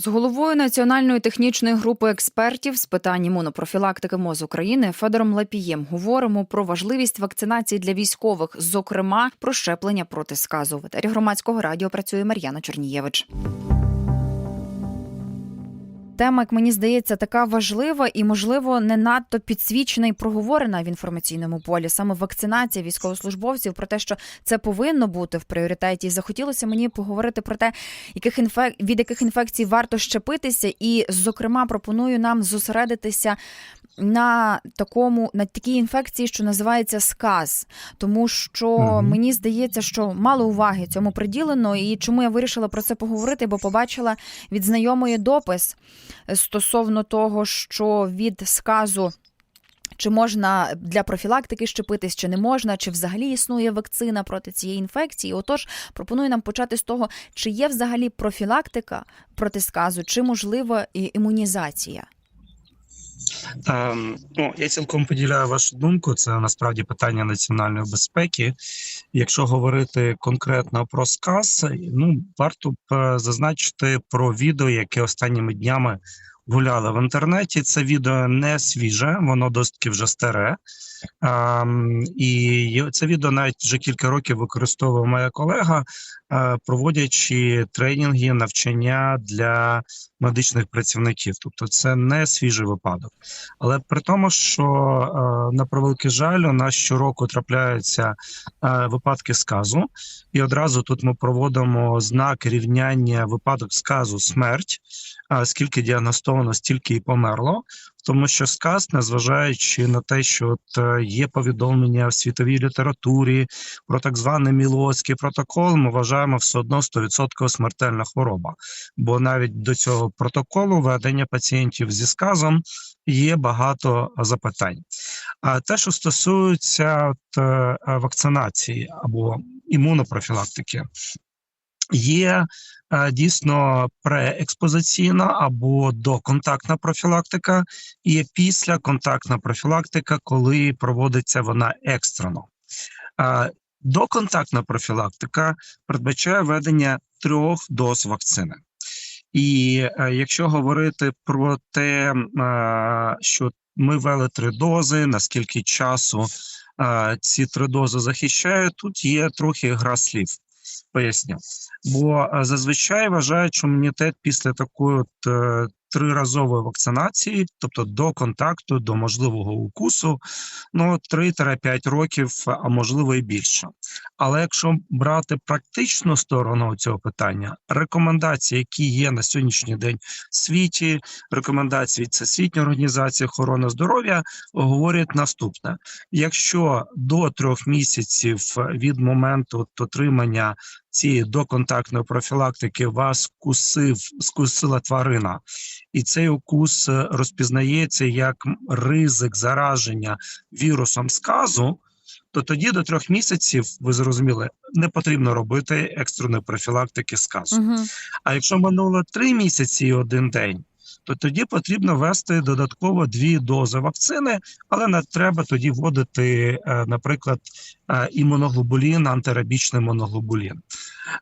З головою національної технічної групи експертів з питань імунопрофілактики МОЗ України Федором Лапієм говоримо про важливість вакцинації для військових, зокрема про щеплення проти сказу. В громадського радіо працює Мар'яна Чернієвич. Тема, як мені здається, така важлива і, можливо, не надто підсвічена і проговорена в інформаційному полі. Саме вакцинація військовослужбовців про те, що це повинно бути в пріоритеті. І захотілося мені поговорити про те, яких інфек... від яких інфекцій варто щепитися, і, зокрема, пропоную нам зосередитися. На такому на такій інфекції, що називається сказ, тому що Мгм. мені здається, що мало уваги цьому приділено, і чому я вирішила про це поговорити, бо побачила від знайомої допис стосовно того, що від сказу. Чи можна для профілактики щепитись, чи не можна, чи взагалі існує вакцина проти цієї інфекції? Отож, пропоную нам почати з того, чи є взагалі профілактика проти сказу, чи можлива імунізація? Ем, ну, я цілком поділяю вашу думку. Це насправді питання національної безпеки. Якщо говорити конкретно про сказ, ну варто б е, зазначити про відео, яке останніми днями гуляло в інтернеті. Це відео не свіже, воно досить вже старе. І це відео навіть вже кілька років використовує моя колега, е, проводячи тренінги, навчання для медичних працівників. Тобто, це не свіжий випадок. Але при тому, що е, на превеликий жаль, у нас щороку трапляються е, випадки сказу, і одразу тут ми проводимо знак рівняння випадок сказу смерть. А скільки діагностовано, стільки і померло. Тому що сказ, незважаючи на те, що от е, є повідомлення в світовій літературі про так званий Мілоцький протокол, ми вважаємо все одно 100% смертельна хвороба. Бо навіть до цього протоколу ведення пацієнтів зі сказом є багато запитань. А те, що стосується от, е, вакцинації або імунопрофілактики, є е, дійсно преекспозиційна або доконтактна профілактика, і післяконтактна профілактика, коли проводиться вона екстрено. Е, Доконтактна профілактика передбачає введення трьох доз вакцини. І е, якщо говорити про те, що ми ввели три дози, наскільки часу ці три дози захищають, тут є трохи гра слів. Поясню. Бо е, зазвичай вважають, що імунітет після такої от е, триразової вакцинації, тобто до контакту, до можливого укусу, ну 3-5 років, а можливо і більше. Але якщо брати практичну сторону цього питання, рекомендації, які є на сьогоднішній день в світі, рекомендації Всесвітньої організації охорони здоров'я говорять наступне: якщо до трьох місяців від моменту от отримання цієї доконтактної профілактики вас кусив, скусила тварина, і цей укус е, розпізнається як ризик зараження вірусом сказу, то тоді до трьох місяців, ви зрозуміли, не потрібно робити екстреної профілактики сказу. Угу. А якщо минуло три місяці і один день, то тоді потрібно ввести додатково дві дози вакцини, але не треба тоді вводити, е, наприклад, е, імуноглобулін, антирабічний моноглобулін.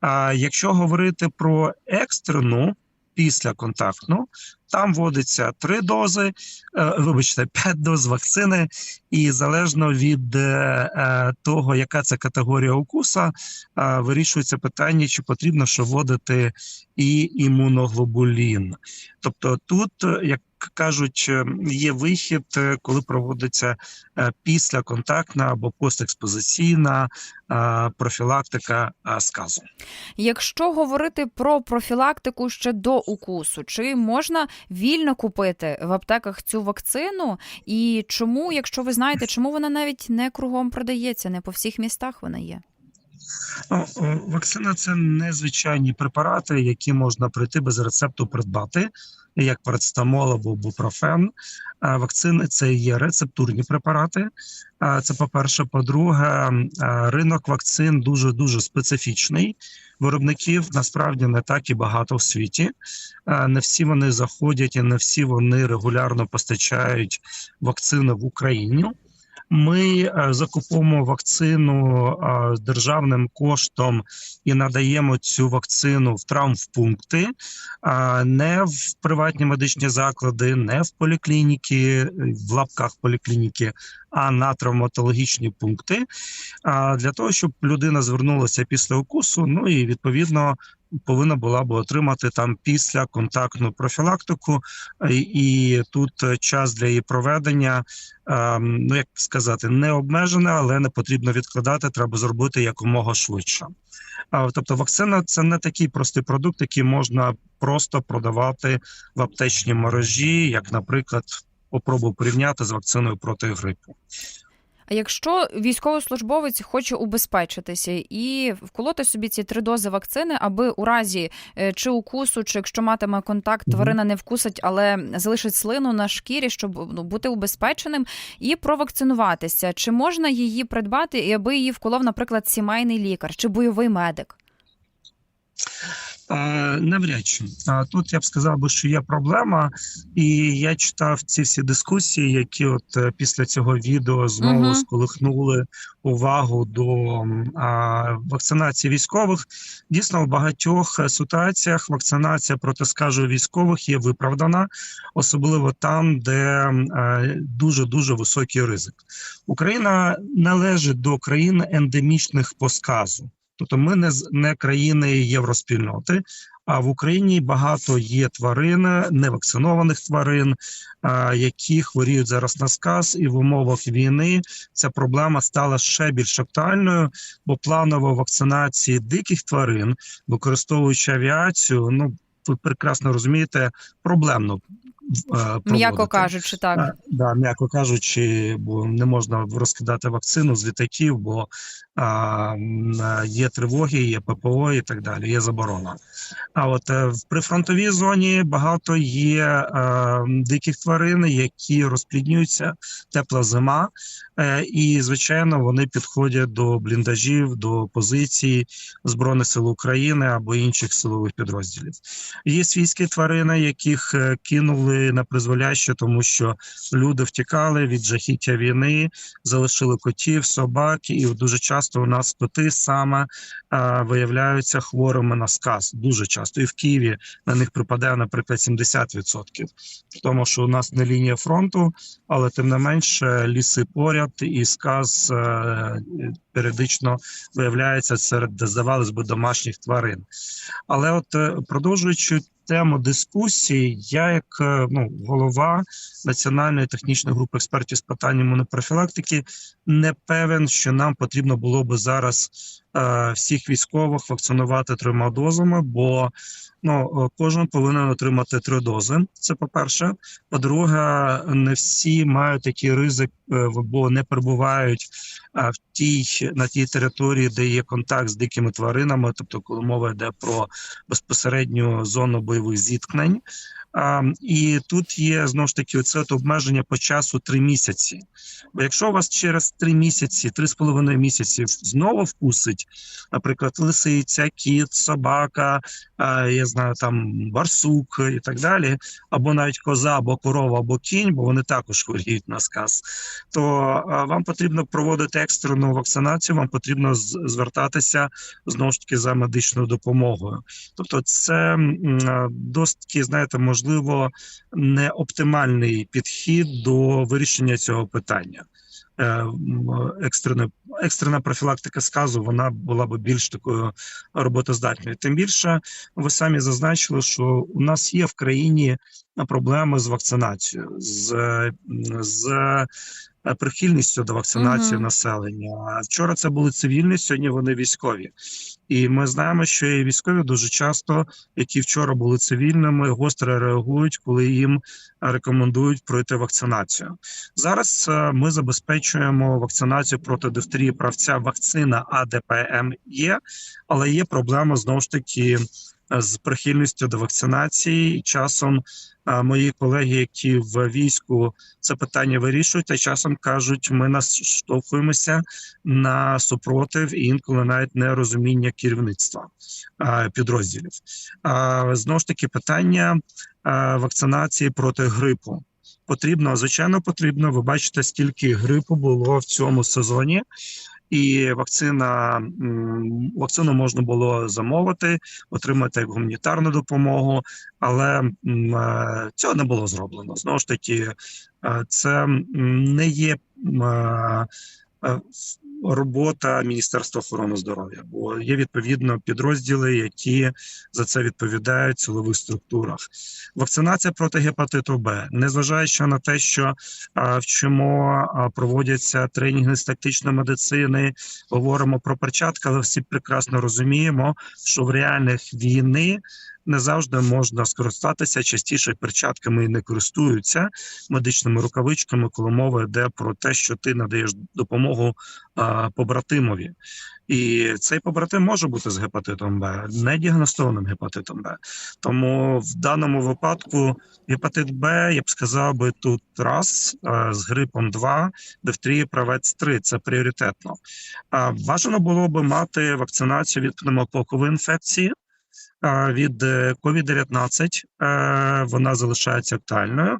А якщо говорити про екстрену післяконтактну, там вводиться три дози, е, вибачте, п'ять доз вакцини, і залежно від е, е, того, яка це категорія укуса, вирішується питання, чи потрібно ще вводити і імуноглобулін. Тобто, тут, як кажуть, е, є вихід, е, коли проводиться е, післяконтактна або постекспозиційна профілактика сказу. Якщо говорити про профілактику ще до укусу, чи можна вільно купити в аптеках цю вакцину? І чому, якщо ви знаєте, чому вона навіть не кругом продається, не по всіх містах вона є? Ну, Вакцина це незвичайні препарати, які можна прийти без рецепту придбати, як парацетамол або бупрофен. Вакцини це є рецептурні препарати. Це по-перше. По-друге, ринок вакцин дуже дуже специфічний. Виробників насправді не так і багато в світі. Не всі вони заходять і не всі вони регулярно постачають вакцини в Україну. Ми закупуємо вакцину з державним коштом і надаємо цю вакцину в травмпункти, а не в приватні медичні заклади, не в поліклініки, в лапках поліклініки, а на травматологічні пункти. Для того, щоб людина звернулася після укусу, ну і відповідно повинна була б отримати там після контактну профілактику, і, тут час для її проведення, ну як сказати, не обмежене, але не потрібно відкладати. Треба зробити якомога швидше. Тобто, вакцина це не такий простий продукт, який можна просто продавати в аптечній мережі, як, наприклад, попробую порівняти з вакциною проти грипу. А якщо військовослужбовець хоче убезпечитися і вколоти собі ці три дози вакцини, аби у разі е, чи укусу, чи якщо матиме контакт, тварина не вкусить, але залишить слину на шкірі, щоб ну, бути убезпеченим і провакцинуватися, чи можна її придбати, і аби її вколов, наприклад, сімейний лікар чи бойовий медик? Е, Навряд чи А тут я б сказав би, що є проблема, і я читав ці всі дискусії, які от е, після цього відео знову Мгм. сколихнули увагу до а, вакцинації військових. Дійсно, в багатьох ситуаціях вакцинація проти скажу військових є виправдана, особливо там, де дуже дуже високий ризик. Україна належить до країн ендемічних по сказу. Тобто ми не не країни євроспільноти, а в Україні багато є тварин, невакцинованих тварин, а, які хворіють зараз на сказ, і в умовах війни ця проблема стала ще більш актуальною, бо планова вакцинації диких тварин, використовуючи авіацію, ну ви прекрасно розумієте, проблемно. е, М'яко кажучи, так. А, да, м'яко кажучи, бо не можна розкидати вакцину з літаків, бо є тривоги, є ППО і так далі. Є заборона. А от е, в прифронтовій зоні багато є е, диких тварин, які розпліднюються, тепла зима, е, і звичайно вони підходять до бліндажів, до позицій збройних сил України або інших силових підрозділів. Є свійські тварини, яких е, кинули на призволяще, тому що люди втікали від жахіття війни, залишили котів, собак, і дуже часто у нас коти саме а, виявляються хворими на сказ. Дуже часто і в Києві на них припадає, наприклад, 70%. Тому що у нас не лінія фронту, але тим не менше ліси поряд, і сказ е, періодично виявляється серед здавалось би домашніх тварин. Але от е, продовжуючи тему дискусії, я як е, ну голова національної технічної групи експертів з питань імунопрофілактики не певен, що нам потрібно було би зараз всіх військових вакцинувати трьома дозами, бо ну е, кожен повинен отримати три дози. Це по перше. По-друге, не всі мають такий ризик, е, бо не перебувають е, в тій на тій території, де є контакт з дикими тваринами, тобто, коли мова йде про безпосередню зону бойових зіткнень. А, і тут є знову ж таки от обмеження по часу три місяці. Бо якщо вас через три місяці, три з половиною місяці знову вкусить, наприклад, лисиця, кіт, собака, я знаю, там барсук і так далі, або навіть коза, або корова, або кінь, бо вони також хворіють на сказ, то вам потрібно проводити екстрену вакцинацію, вам потрібно звертатися знову ж таки за медичною допомогою. Тобто, це досить знаєте, можливо, не оптимальний підхід до вирішення цього питання. Е, Екстрена, екстрена профілактика сказу вона була б більш такою роботоздатною. Тим більше, ви самі зазначили, що у нас є в країні проблеми з вакцинацією, з, з прихильністю до вакцинації Мгм. населення. Вчора це були цивільні, сьогодні вони військові. І ми знаємо, що і військові дуже часто, які вчора були цивільними, гостро реагують, коли їм рекомендують пройти вакцинацію. Зараз е, ми забезпечуємо вакцинацію проти дифтерії правця. Вакцина АДПМ є, але є проблема знову ж таки е, з прихильністю до вакцинації. Часом мої колеги, які в війську це питання вирішують, а часом кажуть, ми наштовхуємося на супротив і інколи навіть нерозуміння керівництва підрозділів. Знову ж таки, питання вакцинації проти грипу. Потрібно, звичайно, потрібно. Ви бачите, скільки грипу було в цьому сезоні, і вакцина вакцину можна було замовити, отримати як гуманітарну допомогу, але е, цього не було зроблено. Знову ж таки, е, це не є е, робота Міністерства охорони здоров'я, бо є відповідно підрозділи, які за це відповідають в силових структурах. Вакцинація проти гепатиту Б, незважаючи на те, що вчимо, проводяться тренінги з тактичної медицини, говоримо про перчатки, але всі прекрасно розуміємо, що в реальних війни не завжди можна скористатися частіше перчатками і не користуються медичними рукавичками, коли мова йде про те, що ти надаєш допомогу а, побратимові. І цей побратим може бути з гепатитом Б, не діагностованим гепатитом Б. Тому в даному випадку гепатит Б, я б сказав би тут раз, а, з грипом 2, дифтерія правець 3 це пріоритетно. А бажано було би мати вакцинацію від пневмококової інфекції. Від е, COVID-19 е, вона залишається актуальною.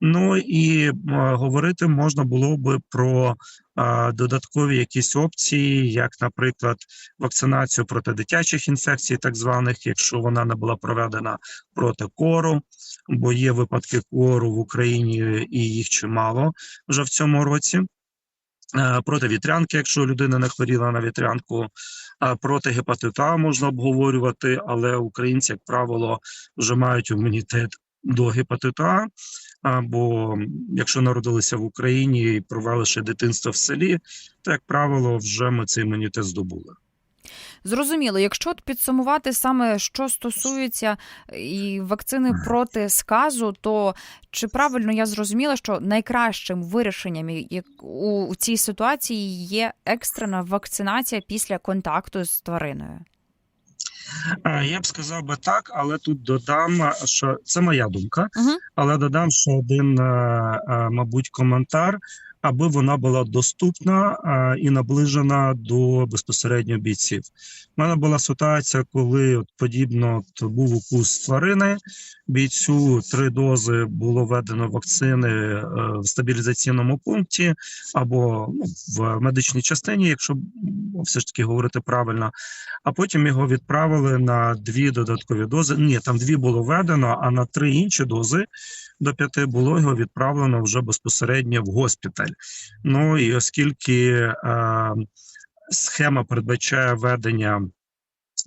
Ну і е, говорити можна було би про е, додаткові якісь опції, як, наприклад, вакцинацію проти дитячих інфекцій, так званих, якщо вона не була проведена проти кору, бо є випадки кору в Україні і їх чимало вже в цьому році. Е, Проти вітрянки, якщо людина не хворіла на вітрянку, а проти гепатита можна обговорювати, але українці, як правило, вже мають імунітет до гепатита. А. А, якщо народилися в Україні і провели ще дитинство в селі, то як правило, вже ми цей імунітет здобули. Зрозуміло, якщо підсумувати саме що стосується е, і вакцини проти сказу, то чи правильно я зрозуміла, що найкращим вирішенням у цій ситуації є екстрена вакцинація після контакту з твариною? Е, Я б сказав би так, але тут додам, е, що це моя думка, але додам ще один, мабуть, коментар, аби вона була доступна е, і наближена до безпосередньо бійців. У мене була ситуація, коли от подібно от був укус тварини. Бійцю три дози було введено вакцини е, в стабілізаційному пункті або ну, в медичній частині, якщо все ж таки говорити правильно. А потім його відправили на дві додаткові дози. Ні, там дві було введено, а на три інші дози до п'яти було його відправлено вже безпосередньо в госпіталь. Ну і оскільки е, схема передбачає введення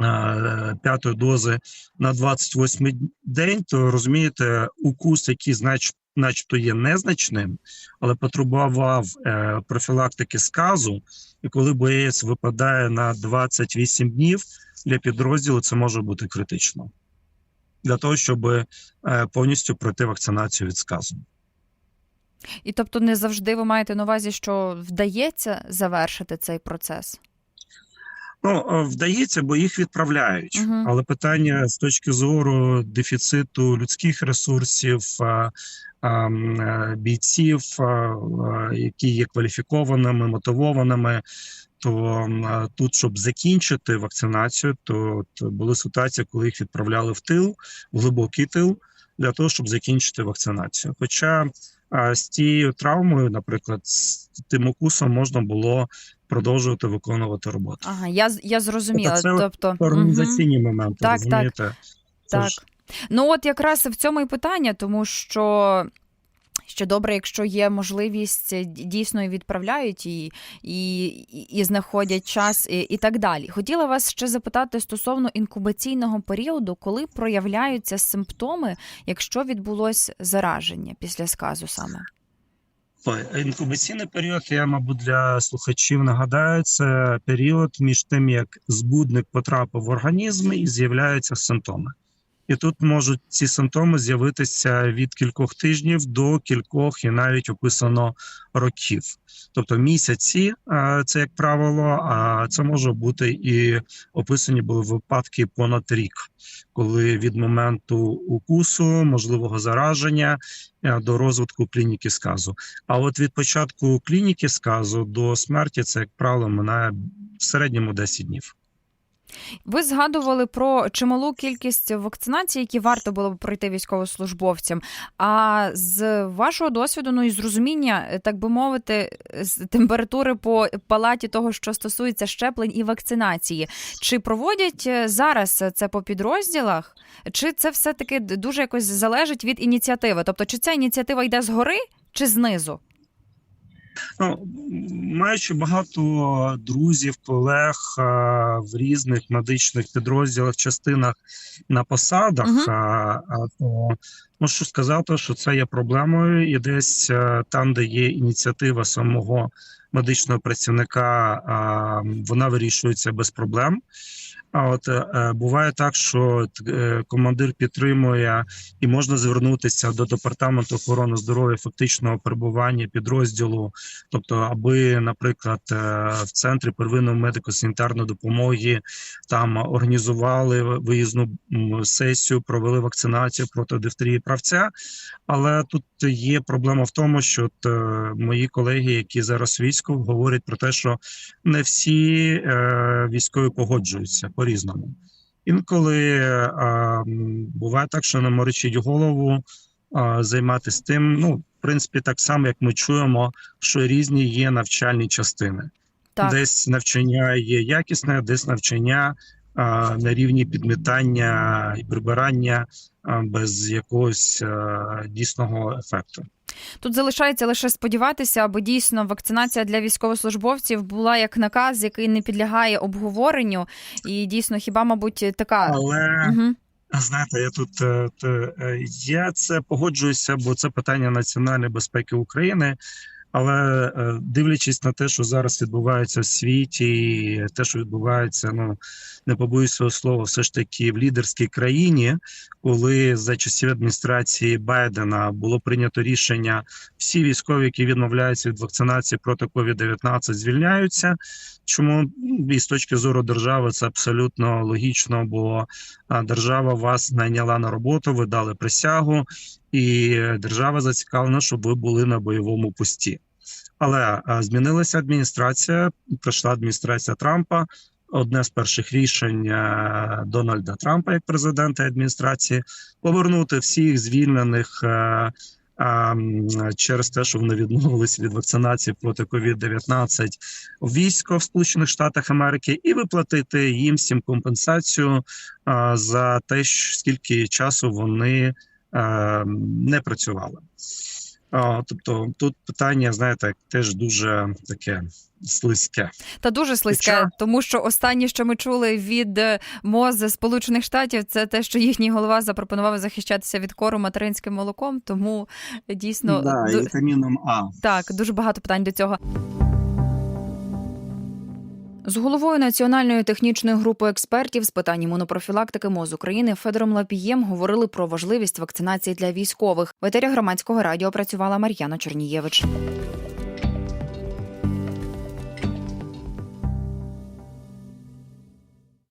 е, п'ятої дози на 28 день, то розумієте, укус, який знач, начебто є незначним, але потребував е, профілактики сказу, і коли боєць випадає на 28 днів для підрозділу, це може бути критично для того, щоб е, повністю пройти вакцинацію від сказу. І тобто не завжди ви маєте на увазі, що вдається завершити цей процес. Ну, е, вдається, бо їх відправляють. Мгм. Але питання з точки зору дефіциту людських ресурсів, м, е, бійців, які є кваліфікованими, мотивованими. То е, тут, щоб закінчити вакцинацію, то були ситуації, коли їх відправляли в тил, в глибокий тил, для того, щоб закінчити вакцинацію. Хоча а, з тією травмою, наприклад, з тим укусом можна було продовжувати виконувати роботу. Ага, я я зрозуміла. Це Тобто організаційні Організаційні моменти, Так, так. Це Так. ж- Ну от якраз в цьому і питання, тому що. Ще добре, якщо є можливість, е, дійсно і відправляють і, і і знаходять час і, і так далі. Хотіла вас ще запитати стосовно інкубаційного періоду, коли проявляються симптоми, якщо відбулось зараження після сказу саме. Інкубаційний період, я, мабуть, для слухачів нагадаю, це період між тим, як збудник потрапив в організм і з'являються симптоми. І тут можуть ці симптоми з'явитися від кількох тижнів до кількох і навіть описано років. Тобто місяці, е, це як правило, а це може бути і описані були випадки понад рік, коли від моменту укусу, можливого зараження е, до розвитку клініки сказу. А от від початку клініки сказу до смерті це, як правило, минає в середньому 10 днів. Ви згадували про чималу кількість вакцинацій, які варто було б пройти військовослужбовцям. А з вашого досвіду, ну і з розуміння, е, так би мовити, з температури по палаті того, що стосується щеплень і вакцинації, чи проводять е, зараз це по підрозділах, чи це все таки дуже якось залежить від ініціативи? Тобто, чи ця ініціатива йде згори чи знизу? Ну, маючи багато друзів, колег а, в різних медичних підрозділах, частинах на посадах, Мгм. а, а, то можу сказати, що це є проблемою, і десь а, там, де є ініціатива самого медичного працівника, а, вона вирішується без проблем. А от е, буває так, що е, командир підтримує і можна звернутися до департаменту охорони здоров'я фактичного перебування підрозділу, тобто, аби, наприклад, е, в центрі первинної медико-санітарної допомоги там організували виїзну сесію, провели вакцинацію проти дифтерії правця. Але тут є проблема в тому, що от, е, мої колеги, які зараз військо, говорять про те, що не всі е, військові погоджуються по-різному. Інколи е, буває так, що нам морочить голову е, займатися тим. Ну, в принципі, так само, як ми чуємо, що різні є навчальні частини. Так. Десь навчання є якісне, десь навчання а, на рівні підмітання і прибирання а, без якогось а, дійсного ефекту. Тут залишається лише сподіватися, аби дійсно вакцинація для військовослужбовців була як наказ, який не підлягає обговоренню, і дійсно хіба, мабуть, така. Але Угу. знаєте, я тут е, е, я це погоджуюся, бо це питання національної безпеки України. Але е, дивлячись на те, що зараз відбувається в світі, і те, що відбувається, ну не побоюсь свого слова, все ж таки в лідерській країні, коли за часів адміністрації Байдена було прийнято рішення, всі військові, які відмовляються від вакцинації проти COVID-19, звільняються. Чому Ну, і з точки зору держави це абсолютно логічно, бо держава вас найняла на роботу, ви дали присягу, і держава зацікавлена, щоб ви були на бойовому пості. Але змінилася адміністрація, прийшла адміністрація Трампа. Одне з перших рішень е, Дональда Трампа як президента адміністрації повернути всіх звільнених е, е, через те, що вони відмовилися від вакцинації проти COVID-19 в військо в Сполучених Штатах Америки, і виплатити їм всім компенсацію е, за те, скільки часу вони е, не працювали. Тобто тут питання, знаєте, теж дуже таке слизьке. Та дуже слизьке, Хоча- тому що останнє, що ми чули від е, МОЗ Сполучених Штатів, це те, що їхній голова запропонував захищатися від кору материнським молоком. Тому е, дійсно да, ду- вітаміном А. Так, дуже багато питань до цього. З головою національної технічної групи експертів з питань імунопрофілактики МОЗ України Федором Лапієм говорили про важливість вакцинації для військових. В етері громадського радіо працювала Мар'яна Чорнієвич.